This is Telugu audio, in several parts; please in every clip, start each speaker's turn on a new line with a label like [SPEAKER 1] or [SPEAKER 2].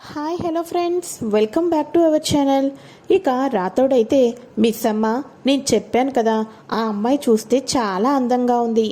[SPEAKER 1] Hi hello friends welcome back to our channel ఇక రాతోడైతే మిస్ అమ్మ నేను చెప్పాను కదా ఆ అమ్మాయి చూస్తే చాలా అందంగా ఉంది.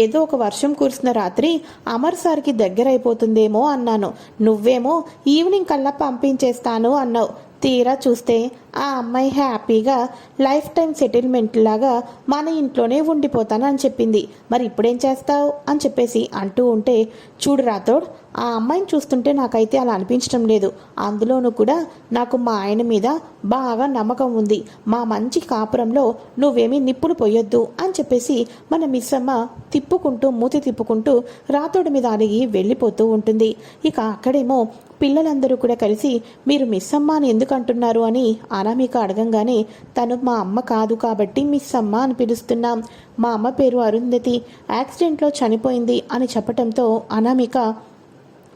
[SPEAKER 1] ఏదో ఒక వర్షం కురిసిన రాత్రి అమర్ సార్కి దగ్గర అయిపోతుందేమో అన్నాను. నువ్వేమో ఈవినింగ్ కల్లా పంపించేస్తాను అన్నావు. తీరా చూస్తే ఆ అమ్మాయి హ్యాపీగా లైఫ్ టైం సెటిల్మెంట్ లాగా మన ఇంట్లోనే ఉండిపోతాను అని చెప్పింది. మరి ఇప్పుడేం చేస్తావు? అని చెప్పేసి అంటూ ఉంటే చూడు రాథోడ్ ఆ అమ్మాయిని చూస్తుంటే నాకైతే అలా అనిపించడం లేదు. అందులోనూ కూడా నాకు మా ఆయన మీద బాగా నమ్మకం ఉంది. మా మంచి కాపురంలో నువ్వేమీ నిప్పులు పోయొద్దు అని చెప్పేసి మన మిస్సమ్మ తిప్పుకుంటూ మూతి తిప్పుకుంటూ రాతోడి మీద అడిగి వెళ్ళిపోతూ ఉంటుంది. ఇక అక్కడేమో పిల్లలందరూ కూడా కలిసి మీరు మిస్ అమ్మ అని ఎందుకు అంటున్నారు? అని అనామిక అడగంగానే తను మా అమ్మ కాదు కాబట్టి మిస్ అమ్మ అని పిలుస్తున్నాం. మా అమ్మ పేరు అరుంధతి. యాక్సిడెంట్లో చనిపోయింది అని చెప్పటంతో అనామిక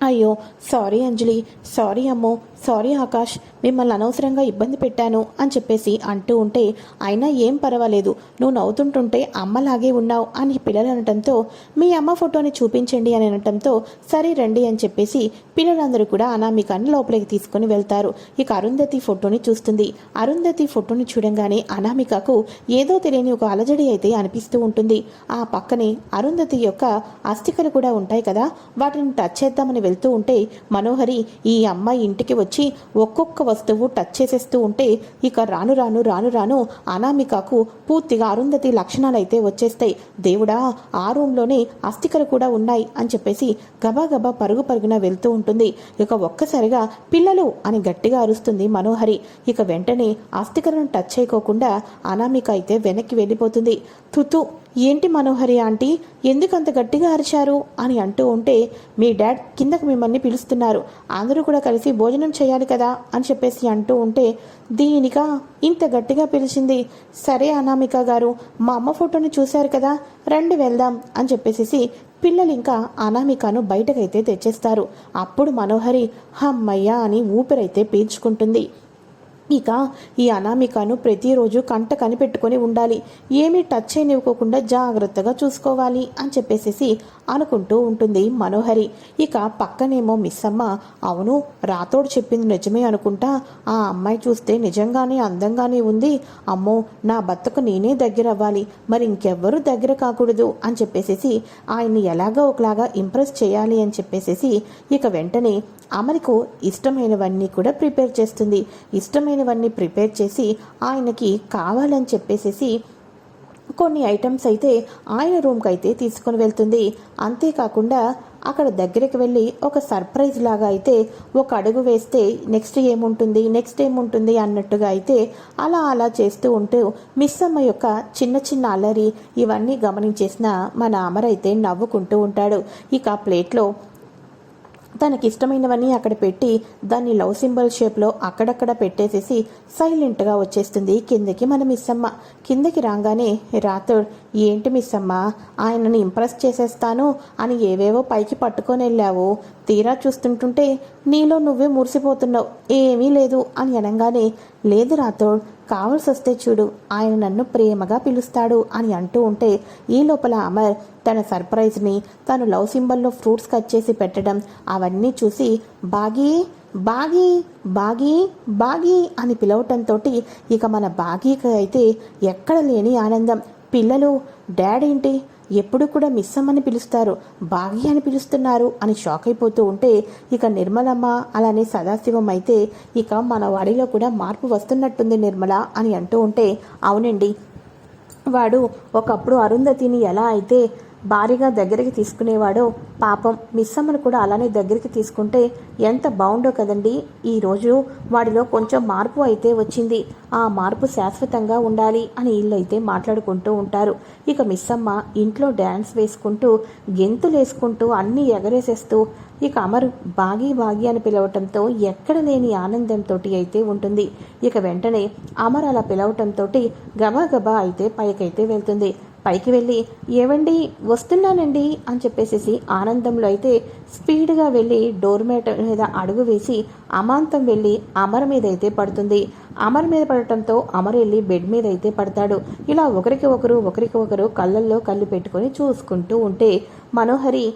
[SPEAKER 1] అయ్యో సారీ అంజలి. సారీ అమ్మో. సారీ ఆకాష్. మిమ్మల్ని అనవసరంగా ఇబ్బంది పెట్టాను అని చెప్పేసి అంటూ ఉంటే అయినా ఏం పర్వాలేదు. నువ్వు నవ్వుతుంటుంటే అమ్మలాగే ఉన్నావు అని పిల్లలు అనటంతో మీ అమ్మ ఫోటోని చూపించండి అని అనటంతో సరే రండి అని చెప్పేసి పిల్లలందరూ కూడా అనామికాని లోపలికి తీసుకొని వెళ్తారు. ఇక అరుంధతి ఫోటోని చూస్తుంది. అరుంధతి ఫోటోని చూడంగానే అనామికకు ఏదో తెలియని ఒక అలజడి అయితే అనిపిస్తూ ఉంటుంది. ఆ పక్కనే అరుంధతి యొక్క అస్థికలు కూడా ఉంటాయి కదా వాటిని టచ్ చేద్దామని వెళ్తూ ఉంటే మనోహరి ఈ అమ్మాయి ఇంటికి వచ్చి ఒక్కొక్క వస్తువు టచ్ చేసేస్తూ ఉంటే ఇక రాను రాను రాను రాను అనామికకు పూర్తిగా అరుంధతి లక్షణాలు అయితే వచ్చేస్తాయి. దేవుడా ఆ రూమ్లోనే అస్థికలు కూడా ఉన్నాయి అని చెప్పేసి గబాగబా పరుగు పరుగున వెళ్తూ ఉంటుంది. ఇక ఒక్కసారిగా పిల్లలు అని గట్టిగా అరుస్తుంది మనోహరి. ఇక వెంటనే అస్థికలను టచ్ చేయకోకుండా అనామిక అయితే వెనక్కి వెళ్ళిపోతుంది. తుతు ఏంటి మనోహరి ఆంటీ? ఎందుకంత గట్టిగా అరిచారు? అని అంటూ ఉంటే మీ డాడ్ కిందకు మిమ్మల్ని పిలుస్తున్నారు. అందరూ కూడా కలిసి భోజనం చేయాలి కదా? అని చెప్పేసి అంటూ ఉంటే దీనిక? ఇంత గట్టిగా పిలిచింది. సరే అనామిక గారు మా అమ్మ ఫోటోని చూశారు కదా రండి వెళ్దాం అని చెప్పేసి పిల్లలు ఇంకా అనామికను బయటకైతే తెచ్చేస్తారు. అప్పుడు మనోహరి హమ్మయ్య అని ఊపిరైతే పీల్చుకుంటుంది. ఇక ఈ అనామికను ప్రతిరోజు కంట కనిపెట్టుకొని ఉండాలి. ఏమీ టచ్ చేయనివ్వకోకుండా జాగ్రత్తగా చూసుకోవాలి అని చెప్పేసేసి అనుకుంటూ ఉంటుంది మనోహరి. ఇక పక్కనేమో మిస్ అమ్మ అవును రాతోడు చెప్పింది నిజమే అనుకుంటా. ఆ అమ్మాయి చూస్తే నిజంగానే అందంగానే ఉంది. అమ్మో నా భర్తకు నేనే దగ్గర అవ్వాలి మరి ఇంకెవ్వరూ దగ్గర కాకూడదు అని చెప్పేసేసి ఆయన్ని ఎలాగో ఒకలాగా ఇంప్రెస్ చేయాలి అని చెప్పేసేసి ఇక వెంటనే అమరికు ఇష్టమైనవన్నీ కూడా ప్రిపేర్ చేస్తుంది. ఇష్టమైనవన్నీ ప్రిపేర్ చేసి ఆయనకి కావాలని చెప్పేసేసి కొన్ని ఐటమ్స్ అయితే ఆయన రూమ్కి అయితే తీసుకొని వెళ్తుంది. అంతేకాకుండా అక్కడ దగ్గరికి వెళ్ళి ఒక సర్ప్రైజ్ లాగా అయితే ఒక అడుగు వేస్తే నెక్స్ట్ ఏముంటుంది నెక్స్ట్ ఏముంటుంది అన్నట్టుగా అయితే అలా అలా చేస్తూ ఉంటూ మిస్ అమ్మ యొక్క చిన్న చిన్న అల్లరి ఇవన్నీ గమనించేసిన మన అమర్ అయితే నవ్వుకుంటూ ఉంటాడు. ఇక ప్లేట్లో తనకిష్టమైనవన్నీ అక్కడ పెట్టి దాన్ని లవ్ సింబల్ షేప్లో అక్కడక్కడ పెట్టేసేసి సైలెంట్గా వచ్చేస్తుంది కిందకి మన మిస్సమ్మ. కిందకి రాగానే రాతోడ్ ఏంటి మిస్ ఆయనను ఆయనని ఇంప్రెస్ చేసేస్తాను అని ఏవేవో పైకి పట్టుకొని వెళ్ళావు. తీరా చూస్తుంటుంటే నీలో నువ్వే మురిసిపోతున్నావు. ఏమీ లేదు అని అనగానే లేదు రాతోడ్ కావలసి వస్తే చూడు ఆయన నన్ను ప్రేమగా పిలుస్తాడు అని అంటూ ఉంటే ఈ లోపల అమర్ తన సర్ప్రైజ్ని తను లవ్ సింబల్లో ఫ్రూట్స్ కట్ చేసి పెట్టడం అవన్నీ చూసి బాగీ బాగీ బాగీ బాగీ అని పిలవటంతో ఇక మన బాగీకి అయితే ఎక్కడ లేని ఆనందం. పిల్లలు డాడీ ఏంటి? ఎప్పుడు కూడా మిస్ అమ్మని పిలుస్తారు. భాగ్య అని పిలుస్తున్నారు అని షాక్ అయిపోతూ ఉంటే ఇక నిర్మలమ్మ అలానే సదాశివం అయితే ఇక మన వాడిలో కూడా మార్పు వస్తున్నట్టుంది నిర్మల అని అంటూ ఉంటే అవునండి. వాడు ఒకప్పుడు అరుంధతిని ఎలా అయితే భారీగా దగ్గరికి తీసుకునేవాడో పాపం మిస్సమ్మను కూడా అలానే దగ్గరికి తీసుకుంటే ఎంత బాగుండో కదండి. ఈరోజు వాడిలో కొంచెం మార్పు అయితే వచ్చింది. ఆ మార్పు శాశ్వతంగా ఉండాలి అని వీళ్ళైతే మాట్లాడుకుంటూ ఉంటారు. ఇక మిస్సమ్మ ఇంట్లో డ్యాన్స్ వేసుకుంటూ గెంతులు వేసుకుంటూ అన్నీ ఎగరేసేస్తూ ఇక అమరు బాగి బాగి అని పిలవటంతో ఎక్కడ లేని ఆనందంతో అయితే ఉంటుంది. ఇక వెంటనే అమర్ అలా పిలవటంతో గబా గబా అయితే పైకైతే వెళ్తుంది. పైకి వెళ్ళి ఏవండి వస్తున్నానండి అని చెప్పేసేసి ఆనందంలో అయితే స్పీడ్గా వెళ్ళి డోర్ మేట మీద అడుగు వేసి అమాంతం వెళ్ళి అమర్ మీద అయితే పడుతుంది. అమర్ మీద పడటంతో అమర్ వెళ్ళి బెడ్ మీద అయితే పడతాడు. ఇలా ఒకరికి ఒకరు ఒకరికి ఒకరు కళ్ళల్లో కళ్ళు పెట్టుకొని చూసుకుంటూ ఉంటే మనోహరి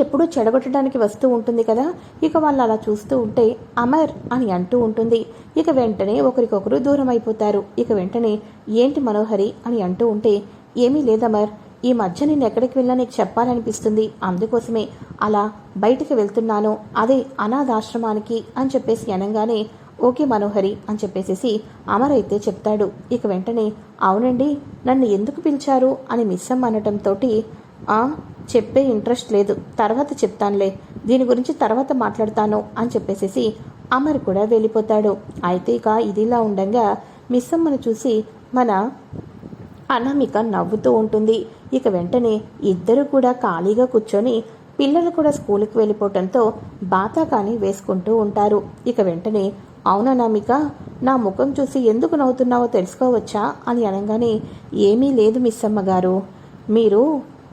[SPEAKER 1] ఎప్పుడూ చెడగొట్టడానికి వస్తూ ఉంటుంది కదా? ఇక వాళ్ళు అలా చూస్తూ ఉంటే అమర్ అని అంటూ ఉంటుంది. ఇక వెంటనే ఒకరికొకరు దూరం అయిపోతారు ఇక వెంటనే ఏంటి మనోహరి అని అంటూ ఉంటే ఏమీ లేదమర్ ఈ మధ్య నేను ఎక్కడికి వెళ్ళా నీకు చెప్పాలనిపిస్తుంది. అందుకోసమే అలా బయటికి వెళ్తున్నాను. అదే అనాథాశ్రమానికి అని చెప్పేసి అనగానే ఓకే మనోహరి అని చెప్పేసేసి అమర్ అయితే చెప్తాడు. ఇక వెంటనే అవునండి నన్ను ఎందుకు పిలిచారు అని మిస్సమ్ అనటంతో చెప్పే ఇంట్రెస్ట్ లేదు. తర్వాత చెప్తానులే. దీని గురించి తర్వాత మాట్లాడతాను అని చెప్పేసేసి అమర్ కూడా వెళ్ళిపోతాడు. అయితే ఇక ఇదిలా ఉండగా మిస్సమ్మను చూసి మన అనామిక నవ్వుతూ ఉంటుంది. ఇక వెంటనే ఇద్దరు కూడా ఖాళీగా కూర్చొని పిల్లలు కూడా స్కూల్కి వెళ్ళిపోవటంతో బాతాకాని వేసుకుంటూ ఉంటారు. ఇక వెంటనే అవుననామిక నా ముఖం చూసి ఎందుకు నవ్వుతున్నావో తెలుసుకోవచ్చా? అని అనగానే ఏమీ లేదు మిస్ అమ్మగారు మీరు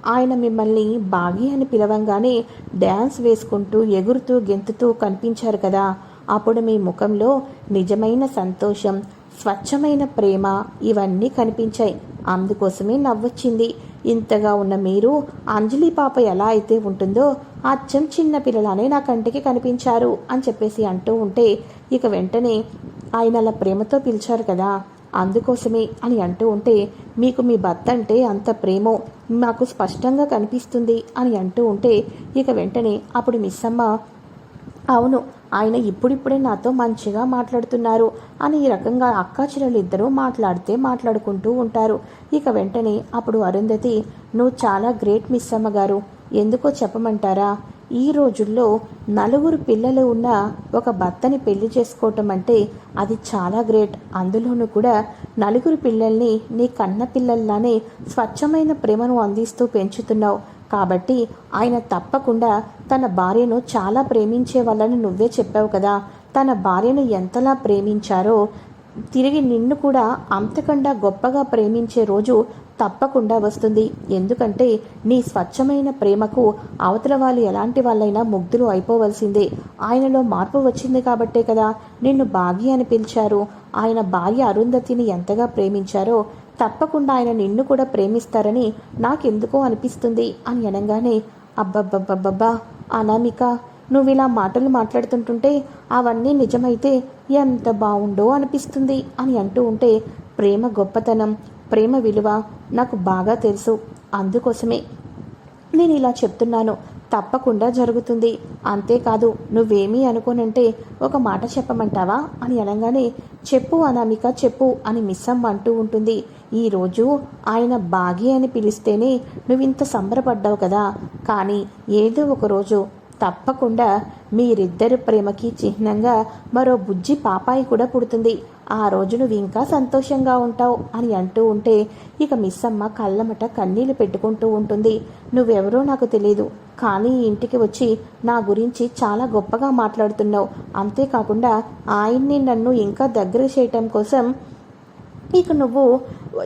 [SPEAKER 1] ఆయన మిమ్మల్ని బాగి అని పిలవంగానే డ్యాన్స్ వేసుకుంటూ ఎగురుతూ గెంతుతూ కనిపించారు కదా. అప్పుడు మీ ముఖంలో నిజమైన సంతోషం స్వచ్ఛమైన ప్రేమ ఇవన్నీ కనిపించాయి. అందుకోసమే నవ్వొచ్చింది. ఇంతగా ఉన్న మీరు అంజలి పాప ఎలా అయితే ఉంటుందో అచ్చం చిన్న పిల్లలనే నా కంటికి కనిపించారు అని చెప్పేసి అంటూ ఉంటే ఇక వెంటనే ఆయన అలా ప్రేమతో పిలిచారు కదా అందుకోసమే అని అంటూ ఉంటే మీకు మీ భర్త అంటే అంత ప్రేమో మాకు స్పష్టంగా కనిపిస్తుంది అని అంటూ ఉంటే ఇక వెంటనే అప్పుడు మిస్సమ్మ అవును ఆయన ఇప్పుడిప్పుడే నాతో మంచిగా మాట్లాడుతున్నారు అని ఈ రకంగా అక్కా ఇద్దరూ మాట్లాడితే మాట్లాడుకుంటూ ఉంటారు. ఇక వెంటనే అప్పుడు అరుంధతి నువ్వు చాలా గ్రేట్ మిస్ అమ్మ గారు ఎందుకో చెప్పమంటారా? ఈ రోజుల్లో నలుగురు పిల్లలు ఉన్న ఒక భర్తని పెళ్ళి చేసుకోవటం అంటే అది చాలా గ్రేట్. అందులోనూ కూడా నలుగురు పిల్లల్ని నీ కన్న పిల్లల్లానే స్వచ్ఛమైన ప్రేమను అందిస్తూ పెంచుతున్నావు. కాబట్టి ఆయన తప్పకుండా తన భార్యను చాలా ప్రేమించే వాళ్ళని నువ్వే చెప్పావు కదా. తన భార్యను ఎంతలా ప్రేమించారో తిరిగి నిన్ను కూడా అంతకన్నా గొప్పగా ప్రేమించే రోజు తప్పకుండా వస్తుంది. ఎందుకంటే నీ స్వచ్ఛమైన ప్రేమకు అవతల వాళ్ళు ఎలాంటి వాళ్ళైనా ముగ్ధులు అయిపోవలసిందే. ఆయనలో మార్పు వచ్చింది కాబట్టే కదా నిన్ను భాగ్య అని పిలిచారు. ఆయన భార్య అరుంధతిని ఎంతగా ప్రేమించారో తప్పకుండా ఆయన నిన్ను కూడా ప్రేమిస్తారని నాకెందుకో అనిపిస్తుంది అని అనగానే అబ్బబ్బబ్బబ్బబ్బా అనామిక నువ్వు ఇలా మాటలు మాట్లాడుతుంటుంటే అవన్నీ నిజమైతే ఎంత బాగుండో అనిపిస్తుంది అని అంటూ ఉంటే ప్రేమ గొప్పతనం ప్రేమ విలువ నాకు బాగా తెలుసు అందుకోసమే. నేను ఇలా చెప్తున్నాను. తప్పకుండా జరుగుతుంది. అంతేకాదు నువ్వేమీ అనుకోనంటే ఒక మాట చెప్పమంటావా? అని అనగానే చెప్పు అనామిక చెప్పు అని మిస్సమ్మ అంటూ ఉంటుంది. ఈరోజు ఆయన బాగి అని పిలిస్తేనే నువ్వింత సంబరపడ్డావు కదా. కానీ ఏదో ఒకరోజు తప్పకుండా మీరిద్దరి ప్రేమకి చిహ్నంగా మరో బుజ్జి పాపాయి కూడా పుడుతుంది. ఆ రోజు నువ్వు ఇంకా సంతోషంగా ఉంటావు అని అంటూ ఉంటే ఇక మిస్ అమ్మ కళ్ళమట కన్నీళ్ళు పెట్టుకుంటూ ఉంటుంది. నువ్వెవరో నాకు తెలియదు కానీ ఈ ఇంటికి వచ్చి నా గురించి చాలా గొప్పగా మాట్లాడుతున్నావు. అంతేకాకుండా ఆయన్ని నన్ను ఇంకా దగ్గర చేయటం కోసం ఇక నువ్వు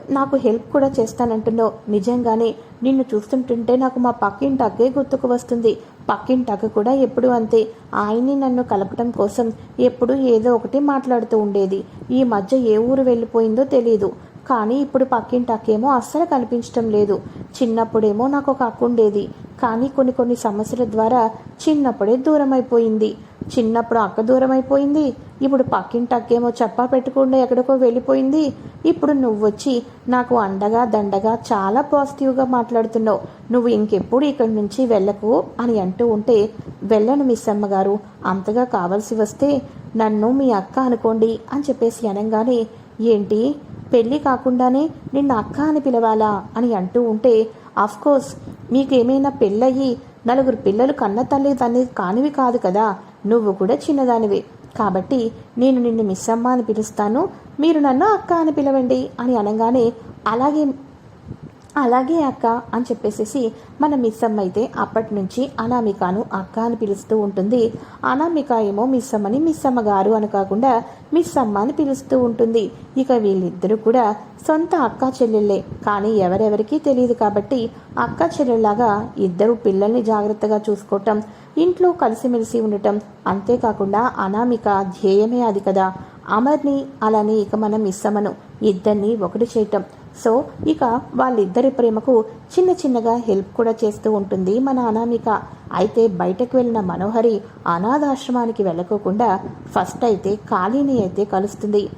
[SPEAKER 1] నాకు హెల్ప్ కూడా చేస్తానంటున్నావు. నిజంగానే నిన్ను చూస్తుంటుంటే నాకు మా పక్కింటి అగ్గే గుర్తుకు వస్తుంది. పక్కింటి అగ్గ కూడా ఎప్పుడు అంతే. ఆయన్ని నన్ను కలపటం కోసం ఎప్పుడు ఏదో ఒకటి మాట్లాడుతూ ఉండేది. ఈ మధ్య ఏ ఊరు వెళ్ళిపోయిందో తెలియదు కానీ ఇప్పుడు పక్కింటి అక్కేమో అస్సలు కనిపించటం లేదు. చిన్నప్పుడేమో నాకు ఒక అక్క ఉండేది. కానీ కొన్ని కొన్ని సమస్యల ద్వారా చిన్నప్పుడే దూరం అయిపోయింది చిన్నప్పుడు అక్క దూరం అయిపోయింది ఇప్పుడు పక్కింటి అక్కేమో చెప్పా పెట్టకుండా ఎక్కడికో వెళ్ళిపోయింది. ఇప్పుడు నువ్వు వచ్చి నాకు అండగా దండగా చాలా పాజిటివ్గా మాట్లాడుతున్నావు. నువ్వు ఇంకెప్పుడు ఇక్కడి నుంచి వెళ్ళకు అని అంటూ ఉంటే వెళ్ళను మిస్ అమ్మగారు అంతగా కావాల్సి వస్తే నన్ను మీ అక్క అనుకోండి అని చెప్పేసి అనగానే ఏంటి? పెళ్ళి కాకుండానే నిన్ను అక్క అని పిలవాలా అని అంటూ ఉంటే కోర్స్ మీకేమైనా పెళ్ళయి నలుగురు పిల్లలు కన్న తల్లి తల్లి కానివి కాదు కదా నువ్వు కూడా చిన్నదానివి. కాబట్టి నేను నిన్ను మిస్ అమ్మ అని పిలుస్తాను మీరు నన్ను అక్క అని పిలవండి అని అనగానే అలాగే అలాగే అక్క అని చెప్పేసేసి మన మిస్ అమ్మ అయితే అప్పటి నుంచి అనామికను అక్క అని పిలుస్తూ ఉంటుంది. అనామిక ఏమో మిస్ అమ్మని మిస్ గారు అని కాకుండా మిస్సమ్మ అని పిలుస్తూ ఉంటుంది. ఇక వీళ్ళిద్దరూ కూడా సొంత అక్క చెల్లెళ్ళే. కానీ ఎవరెవరికీ తెలియదు కాబట్టి అక్క చెల్లెళ్ళలాగా ఇద్దరు పిల్లల్ని జాగ్రత్తగా చూసుకోవటం ఇంట్లో కలిసిమెలిసి ఉండటం అంతేకాకుండా అనామిక ధ్యేయమే అది కదా. అమర్ని అలానే ఇక మనం ఇస్తామను ఇద్దరిని ఒకటి చేయటం. సో ఇక వాళ్ళిద్దరి ప్రేమకు చిన్న చిన్నగా హెల్ప్ కూడా చేస్తూ ఉంటుంది మన అనామిక. అయితే బయటకు వెళ్ళిన మనోహరి అనాథాశ్రమానికి వెళ్ళకోకుండా ఫస్ట్ అయితే కాళీని అయితే కలుస్తుంది.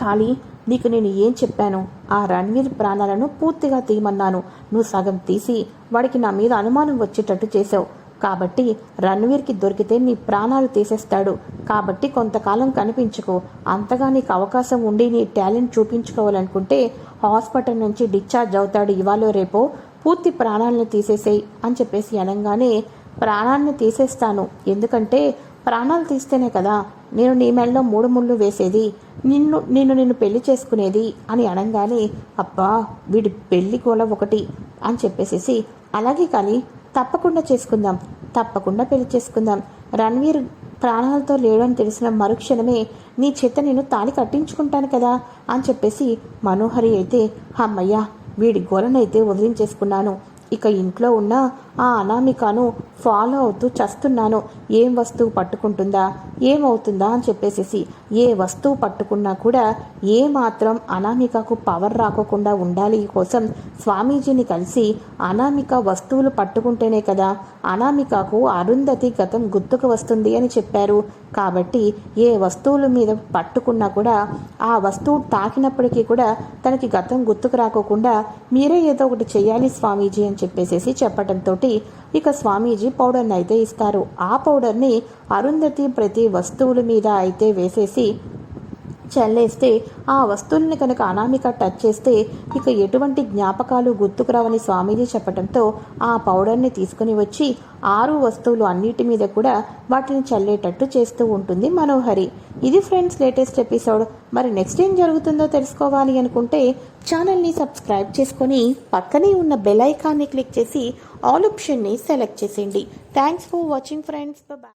[SPEAKER 1] కాళీ నీకు నేను ఏం చెప్పాను? ఆ రణ్వీర్ ప్రాణాలను పూర్తిగా తీయమన్నాను. నువ్వు సగం తీసి వాడికి నా మీద అనుమానం వచ్చేటట్టు చేసావు కాబట్టి రణ్వీర్కి దొరికితే నీ ప్రాణాలు తీసేస్తాడు. కాబట్టి కొంతకాలం కనిపించుకో. అంతగా నీకు అవకాశం ఉండి నీ టాలెంట్ చూపించుకోవాలనుకుంటే హాస్పిటల్ నుంచి డిశ్చార్జ్ అవుతాడు ఇవాళ రేపో. పూర్తి ప్రాణాలను తీసేసేయి అని చెప్పేసి అనగానే ప్రాణాలను తీసేస్తాను. ఎందుకంటే ప్రాణాలు తీస్తేనే కదా నేను నీ మెడలో మూడు ముళ్ళు వేసేది. నిన్ను నిన్ను నిన్ను పెళ్ళి చేసుకునేది అని అనగానే అబ్బా వీడి పెళ్ళి కూడా ఒకటి అని చెప్పేసేసి అలాగే కానీ తప్పకుండా చేసుకుందాం. తప్పకుండా పెళ్ళి చేసుకుందాం. రణ్వీర్ ప్రాణాలతో లేడని తెలిసిన మరుక్షణమే నీ చేత నేను తాళి కట్టించుకుంటాను కదా అని చెప్పేసి మనోహరి అయితే అమ్మయ్యా వీడి గోలనైతే వదిలించేసుకున్నాను. ఇక ఇంట్లో ఉన్న ఆ అనామికను ఫాలో అవుతూ చస్తున్నాను. ఏం వస్తువు పట్టుకుంటుందా? ఏమవుతుందా అని చెప్పేసేసి ఏ వస్తువు పట్టుకున్నా కూడా ఏ మాత్రం అనామికకు పవర్ రాకోకుండా ఉండాలి కోసం స్వామీజీని కలిసి అనామిక వస్తువులు పట్టుకుంటేనే కదా అనామికకు అరుంధతి గతం గుర్తుకు వస్తుంది అని చెప్పారు. కాబట్టి ఏ వస్తువుల మీద పట్టుకున్నా కూడా ఆ వస్తువు తాకినప్పటికీ కూడా తనకి గతం గుర్తుకు రాకోకుండా మీరే ఏదో ఒకటి చేయాలి స్వామీజీ అని చెప్పేసేసి చెప్పటంతో ఇక స్వామీజీ పౌడర్ని అయితే ఇస్తారు. ఆ పౌడర్ని అరుంధతి ప్రతి వస్తువుల మీద అయితే వేసేసి చల్లేస్తే ఆ వస్తువుల్ని కనుక అనామిక టచ్ చేస్తే ఇక ఎటువంటి జ్ఞాపకాలు గుర్తుకురావని స్వామీజీ చెప్పడంతో ఆ పౌడర్ని తీసుకుని వచ్చి ఆరు వస్తువులు అన్నిటి మీద కూడా వాటిని చల్లేటట్టు చేస్తూ ఉంటుంది మనోహరి. ఇది ఫ్రెండ్స్ లేటెస్ట్ ఎపిసోడ్. మరి నెక్స్ట్ ఏం జరుగుతుందో తెలుసుకోవాలి అనుకుంటే ఛానల్ని సబ్స్క్రైబ్ చేసుకొని పక్కనే ఉన్న బెల్ ఐకాన్ని క్లిక్ చేసి ఆల్ ఆప్షన్ని సెలెక్ట్ చేసేయండి. Thanks for watching friends. Bye